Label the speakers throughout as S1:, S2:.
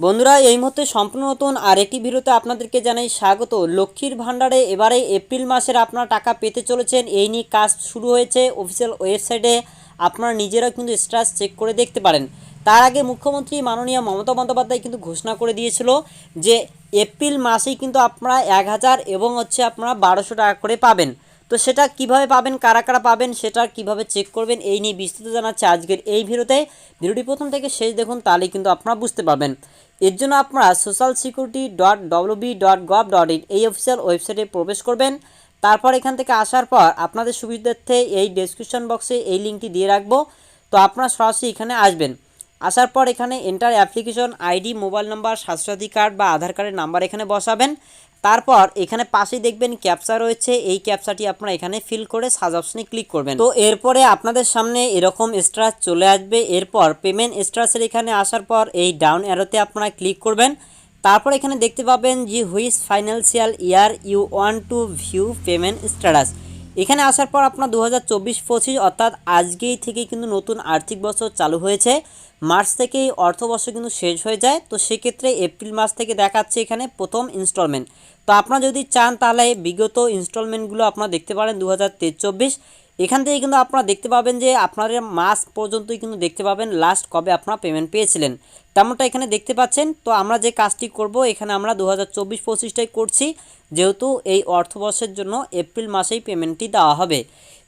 S1: বন্ধুরা, এই মুহূর্তে সম্পূর্ণ নতুন আর একটি ভিডিওতে আপনাদেরকে জানাই স্বাগত। লক্ষ্মীর ভাণ্ডারে এবারে এপ্রিল মাসের আপনারা টাকা পেতে চলেছেন, এই নিয়ে কাজ শুরু হয়েছে অফিসিয়াল ওয়েবসাইটে আপনারা নিজেরা কিন্তু স্ট্যাটাস চেক করে দেখতে পারেন। তার আগে মুখ্যমন্ত্রী মাননীয় মমতা বন্দ্যোপাধ্যায় কিন্তু ঘোষণা করে দিয়েছিল যে, এপ্রিল মাসেই কিন্তু আপনারা এক হাজার এবং হচ্ছে আপনারা বারোশো টাকা করে পাবেন। তো সেটা কীভাবে পাবেন, কারা কারা পাবেন, সেটা কীভাবে চেক করবেন, এই নিয়ে বিস্তারিত জানাচ্ছে আজকের এই ভিডিওতে। ভিডিওটি প্রথম থেকে শেষ দেখুন তাহলে কিন্তু আপনারা বুঝতে পারবেন। এর জন্য আপনারা social security dot WB dot gov dot in এই অফিসিয়াল ওয়েবসাইটে প্রবেশ করবেন। তারপর এখান থেকে আসার পর আপনাদের সুবিধার্থে এই ডেসক্রিপশন বক্সে এই লিঙ্কটি দিয়ে রাখব। তো আপনারা সরাসরি এখানে আসবেন। আসার পর এখানে enter application ID mobile number Swasthyasathi card বা আধার কার্ডের নাম্বার এখানে বসাবেন। তারপর এখানে পাশেই দেখবেন ক্যাপচা রয়েছে। এই ক্যাপচাটি আপনারা এখানে ফিল করে সাজ অপশনে ক্লিক করবেন। তো এরপরে আপনাদের সামনে এরকম স্ট্রাস চলে আসবে। এরপর পেমেন্ট স্ট্রাসের এখানে আসার পর এই ডাউন অ্যারোতে আপনারা ক্লিক করবেন। তারপর এখানে দেখতে পাবেন যে which financial year you one two view payment status এখানে আসার পর আপনার দু হাজার চব্বিশ পঁচিশ অর্থাৎ আজকেই থেকে কিন্তু নতুন আর্থিক বছর চালু হয়েছে। মার্চ থেকেই অর্থবর্ষ কিন্তু শেষ হয়ে যায়। তো সেক্ষেত্রে এপ্রিল মাস থেকে দেখাচ্ছে এখানে প্রথম ইনস্টলমেন্ট তো আপনারা যদি চান তাহলে বিগত ইনস্টলমেন্টগুলো আপনারা দেখতে পারেন দু হাজার চব্বিশ। এখান থেকে কিন্তু আপনারা দেখতে পাবেন যে আপনাদের মাস পর্যন্তই কিন্তু দেখতে পাবেন লাস্ট কবে আপনারা পেমেন্ট পেয়েছিলেন। তেমনটা এখানে দেখতে পাচ্ছেন। তো আমরা যে কাজটি করব, এখানে আমরা দু হাজার চব্বিশ পঁচিশটাই করছি। যেহেতু এই অর্থবর্ষের জন্য এপ্রিল মাসেই পেমেন্টটি দেওয়া হবে।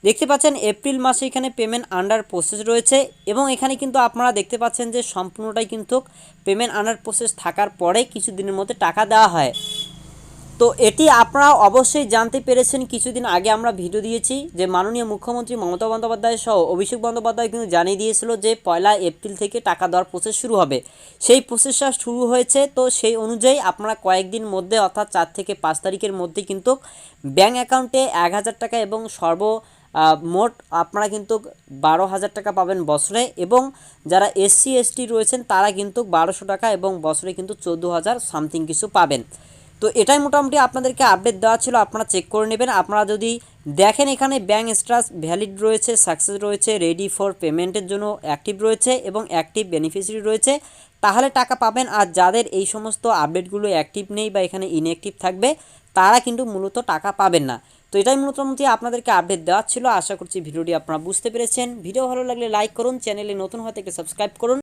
S1: দেখতে পাচ্ছেন, এপ্রিল মাসে এখানে পেমেন্ট আন্ডার প্রসেস রয়েছে এবং এখানে কিন্তু আপনারা দেখতে পাচ্ছেন যে সম্পূর্ণটাই কিন্তু পেমেন্ট আন্ডার প্রসেস থাকার পরে কিছু দিনের মধ্যে টাকা দেওয়া হয়। তো এটি আপনারা অবশ্যই জানতে পেরেছেন, কিছুদিন আগে আমরা ভিডিও দিয়েছি যে মাননীয় মুখ্যমন্ত্রী মমতা বন্দ্যোপাধ্যায় সহ অভিষেক বন্দ্যোপাধ্যায় কিন্তু জানিয়ে দিয়েছিল যে পয়লা এপ্রিল থেকে টাকা দেওয়ার প্রসেস শুরু হবে। সেই প্রসেসটা শুরু হয়েছে, তো সেই অনুযায়ী আপনারা কয়েকদিন মধ্যে, অর্থাৎ চার থেকে পাঁচ তারিখের মধ্যে কিন্তু ব্যাঙ্ক অ্যাকাউন্টে এক হাজার টাকা এবং সর্ব মোট আপনারা কিন্তু বারো হাজার টাকা পাবেন বছরে এবং যারা এসসি এসটি রয়েছেন তারা কিন্তু বারোশো টাকা এবং বছরে কিন্তু চোদ্দ হাজার সামথিং কিছু পাবেন। তো এটাই মোটামুটি আপনাদেরকে আপডেট দেওয়া ছিল, আপনারা চেক করে নেবেন। আপনারা যদি দেখেন এখানে ব্যাঙ্ক স্ট্রাস ভ্যালিড রয়েছে সাকসেস রয়েছে রেডি ফর পেমেন্টের জন্য অ্যাক্টিভ রয়েছে এবং অ্যাক্টিভ বেনিফিশিয়ারি রয়েছে, তাহলে টাকা পাবেন। আর যাদের এই সমস্ত আপডেটগুলো অ্যাক্টিভ নেই বা এখানে ইনঅ্যাক্টিভ থাকবে, তারা কিন্তু মূলত টাকা পাবেন না। তো এটাই মোটামুটি আপনাদেরকে আপডেট দেওয়া ছিল। আশা করছি ভিডিওটি আপনারা বুঝতে পেরেছেন। ভিডিও ভালো লাগলে লাইক করুন চ্যানেলে নতুন হতে সাবস্ক্রাইব করুন।